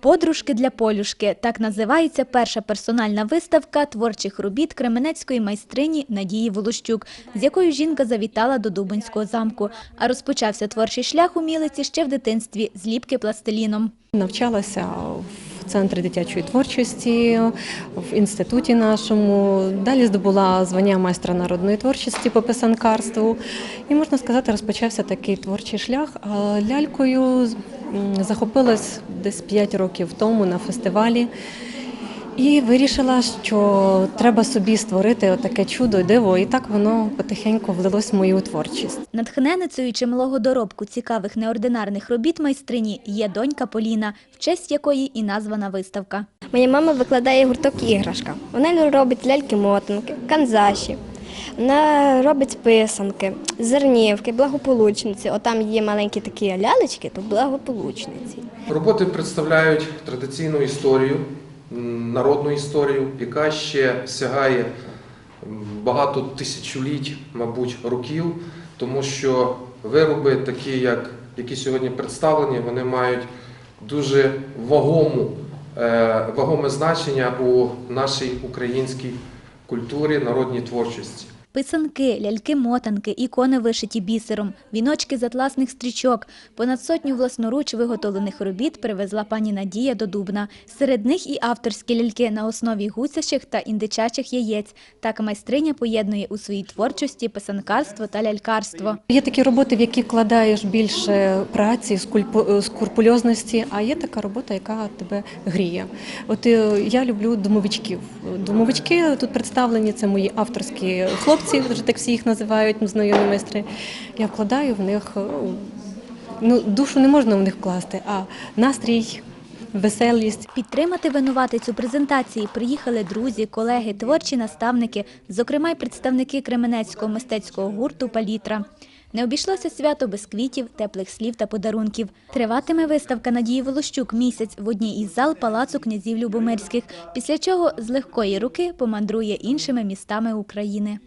Подружки для полюшки так називається перша персональна виставка творчих робіт кременецької майстрині Надії Волощук, з якою жінка завітала до Дубинського замку. А розпочався творчий шлях у Мілиці ще в дитинстві з ліпки пластиліном. Навчалася в центрі дитячої творчості, в інституті нашому. Далі здобула звання майстра народної творчості по писанкарству. І можна сказати, розпочався такий творчий шлях. Лялькою захопилась десь 5 років тому на фестивалі. І вирішила, що треба собі створити таке чудо, диво, і так воно потихеньку влилось в мою творчість. Натхненницею чималого доробку цікавих неординарних робіт майстрині є донька Поліна, в честь якої і названа виставка. Моя мама викладає гурток іграшка. Вона робить ляльки-мотанки, канзаші. Вона робить писанки, зернівки, благополучниці. Отам є маленькі такі лялечки, то благополучниці. Роботи представляють традиційну історію, народну історію, яка ще сягає багато тисячоліть, мабуть, років, тому що вироби, такі, як які сьогодні представлені, вони мають дуже вагому, е, вагоме значення у нашій українській культурі, народній творчості. Писанки, ляльки-мотанки, ікони вишиті бісером, віночки з атласних стрічок. Понад сотню власноруч виготовлених робіт привезла пані Надія до Дубна. Серед них і авторські ляльки на основі гусячих та індичачих яєць. Так майстриня поєднує у своїй творчості писанкарство та лялькарство. Є такі роботи, в які вкладаєш більше праці, скульпу- скрупульозності, а є така робота, яка тебе гріє. От е, я люблю домовичків. Домовички тут представлені, це мої авторські хлопці, вже так всі їх називають, ну, знайомі майстри. Я вкладаю в них е, ну, душу не можна в них вкласти, а настрій, веселість. Підтримати винуватицю презентації приїхали друзі, колеги, творчі наставники, зокрема й представники Кременецького мистецького гурту «Палітра». Не обійшлося свято без квітів, теплих слів та подарунків. Триватиме виставка Надії Волощук місяць в одній із зал Палацу князів Любомирських, після чого з легкої руки помандрує іншими містами України.